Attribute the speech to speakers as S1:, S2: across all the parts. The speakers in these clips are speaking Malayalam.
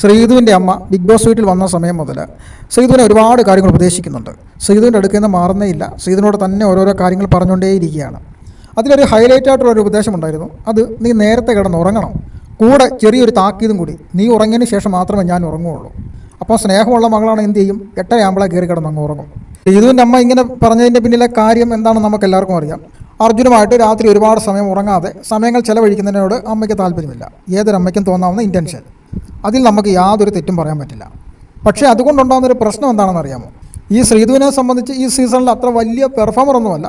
S1: ശ്രീധുവിന്റെ അമ്മ ബിഗ് ബോസ് വീട്ടിൽ വന്ന സമയം മുതൽ ശ്രീധുവിനെ ഒരുപാട് കാര്യങ്ങൾ ഉപദേശിക്കുന്നുണ്ട്. ശ്രീധുവിന്റെ അടുക്കൽ നിന്ന് മാറുന്നേ ഇല്ല. ശ്രീധുവിനോട് തന്നെ ഓരോരോ കാര്യങ്ങൾ പറഞ്ഞുകൊണ്ടേയിരിക്കുകയാണ്. അതിലൊരു ഹൈലൈറ്റ് ആയിട്ടുള്ള ഒരു ഉപദേശം ഉണ്ടായിരുന്നു. അത് നീ നേരത്തെ കിടന്ന് ഉറങ്ങണം. കൂടെ ചെറിയൊരു താക്കീതും കൂടി. നീ ഉറങ്ങിയതിന് ശേഷം മാത്രമേ ഞാൻ ഉറങ്ങുകയുള്ളൂ. അപ്പോൾ സ്നേഹമുള്ള മകളാണ് എന്ത് ചെയ്യും? എട്ടരയാകുമ്പോഴേ കയറി കിടന്ന് അങ്ങ് ഉറങ്ങും. ശ്രീധുവിന്റെ അമ്മ ഇങ്ങനെ പറഞ്ഞതിന്റെ പിന്നിലെ കാര്യം എന്താണെന്ന് നമുക്ക് എല്ലാവർക്കും അറിയാം. അർജുനുമായിട്ട് രാത്രി ഒരുപാട് സമയം ഉറങ്ങാതെ സമയങ്ങൾ ചെലവഴിക്കുന്നതിനോട് അമ്മയ്ക്ക് താല്പര്യമില്ല. ഏതൊരമ്മയ്ക്കും തോന്നാവുന്ന ഇന്റൻഷൻ അതിൽ നമുക്ക് യാതൊരു തെറ്റും പറയാൻ പറ്റില്ല. പക്ഷേ അതുകൊണ്ടുണ്ടാകുന്നൊരു പ്രശ്നം എന്താണെന്ന് അറിയാമോ? ഈ ശ്രീധുവിനെ സംബന്ധിച്ച് ഈ സീസണിൽ അത്ര വലിയ പെർഫോമർ ഒന്നുമല്ല.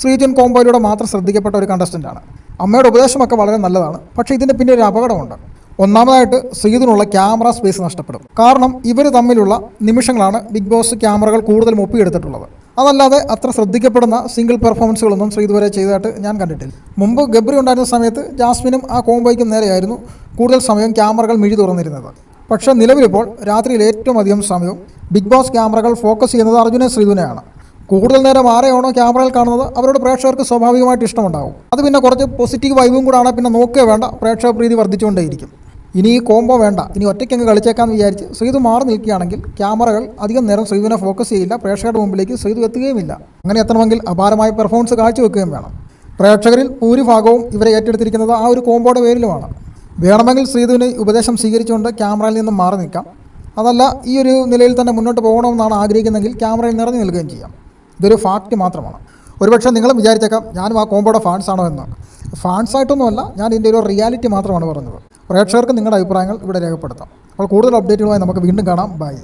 S1: ശ്രീജൻ കോമ്പോയിലൂടെ മാത്രം ശ്രദ്ധിക്കപ്പെട്ട ഒരു കണ്ടസ്റ്റന്റാണ് അമ്മയുടെ ഉപദേശമൊക്കെ വളരെ നല്ലതാണ്. പക്ഷേ ഇതിന്റെ പിന്നെ ഒരു അപകടമുണ്ട്. ഒന്നാമതായിട്ട് ശ്രീധുനുള്ള ക്യാമറ സ്പേസ് നഷ്ടപ്പെടും. കാരണം ഇവർ തമ്മിലുള്ള നിമിഷങ്ങളാണ് ബിഗ് ബോസ് ക്യാമറകൾ കൂടുതലും ഒപ്പിയെടുത്തിട്ടുള്ളത്. അതല്ലാതെ അത്ര ശ്രദ്ധിക്കപ്പെടുന്ന സിംഗിൾ പെർഫോമൻസുകളൊന്നും ശ്രീ ഇതുവരെ ചെയ്തതായിട്ട് ഞാൻ കണ്ടിട്ടില്ല. മുമ്പ് ഗബ്രി ഉണ്ടായിരുന്ന സമയത്ത് ജാസ്മിനും ആ കോംബോയ്ക്കും നേരെയായിരുന്നു കൂടുതൽ സമയം ക്യാമറകൾ മിഴി തുറന്നിരുന്നത്. പക്ഷേ നിലവിലിപ്പോൾ രാത്രിയിൽ ഏറ്റവും അധികം സമയവും ബിഗ് ബോസ് ക്യാമറകൾ ഫോക്കസ് ചെയ്യുന്നത് അർജുനെ ശ്രീധുനെയാണ്. കൂടുതൽ നേരം ആരെയാണോ ക്യാമറയിൽ കാണുന്നത് അവരുടെ പ്രേക്ഷകർക്ക് സ്വാഭാവികമായിട്ട് ഇഷ്ടമുണ്ടാകും അത് പിന്നെ കുറച്ച് പോസിറ്റീവ് വൈബും കൂടാണ് പിന്നെ നോക്കേ വേണ്ട പ്രേക്ഷക പ്രീതി വർദ്ധിച്ചുകൊണ്ടേയിരിക്കും. ഇനി ഈ കോംബോ വേണ്ട. ഇനി ഒറ്റയ്ക്കങ്ങ് കളിച്ചേക്കാന്ന് വിചാരിച്ച് ശ്രീതു മാറി നിൽക്കുകയാണെങ്കിൽ ക്യാമറകൾ അധികം നേരം ശ്രീതുവിനെ ഫോക്കസ് ചെയ്യില്ല. പ്രേക്ഷകരുടെ മുമ്പിലേക്ക് ശ്രീതു എത്തുകയുമില്ല. അങ്ങനെ എത്തണമെങ്കിൽ അപാരമായ പെർഫോമൻസ് കാഴ്ചവെക്കുകയും വേണം. പ്രേക്ഷകരിൽ ഭൂരിഭാഗവും ഇവരെ ഏറ്റെടുത്തിരിക്കുന്നത് ആ ഒരു കോംബോയുടെ പേരിലുമാണ്. വേണമെങ്കിൽ ശ്രീതുവിന് ഉപദേശം സ്വീകരിച്ചുകൊണ്ട് ക്യാമറയിൽ നിന്നും മാറി നിൽക്കാം. അതല്ല ഈ ഒരു നിലയിൽ തന്നെ മുന്നോട്ട് പോകണമെന്നാണ് ആഗ്രഹിക്കുന്നതെങ്കിൽ ക്യാമറയിൽ നിറഞ്ഞു നിൽക്കുകയും ചെയ്യാം. ഇതൊരു ഫാക്റ്റ് മാത്രമാണ്. ഒരുപക്ഷെ നിങ്ങളും വിചാരിച്ചേക്കാം ഞാനും ആ കോംബോയുടെ ഫാൻസ് ആണോ എന്ന്. ഫാൻസ് ആയിട്ടൊന്നുമല്ല ഞാൻ ഇതിന്റെ ഒരു റിയാലിറ്റി മാത്രമാണ് പറഞ്ഞത്. പ്രേക്ഷകർക്ക് നിങ്ങളുടെ അഭിപ്രായങ്ങൾ ഇവിടെ രേഖപ്പെടുത്താം. അപ്പോൾ കൂടുതൽ അപ്ഡേറ്റുകളുമായി നമുക്ക് വീണ്ടും കാണാം. ബൈ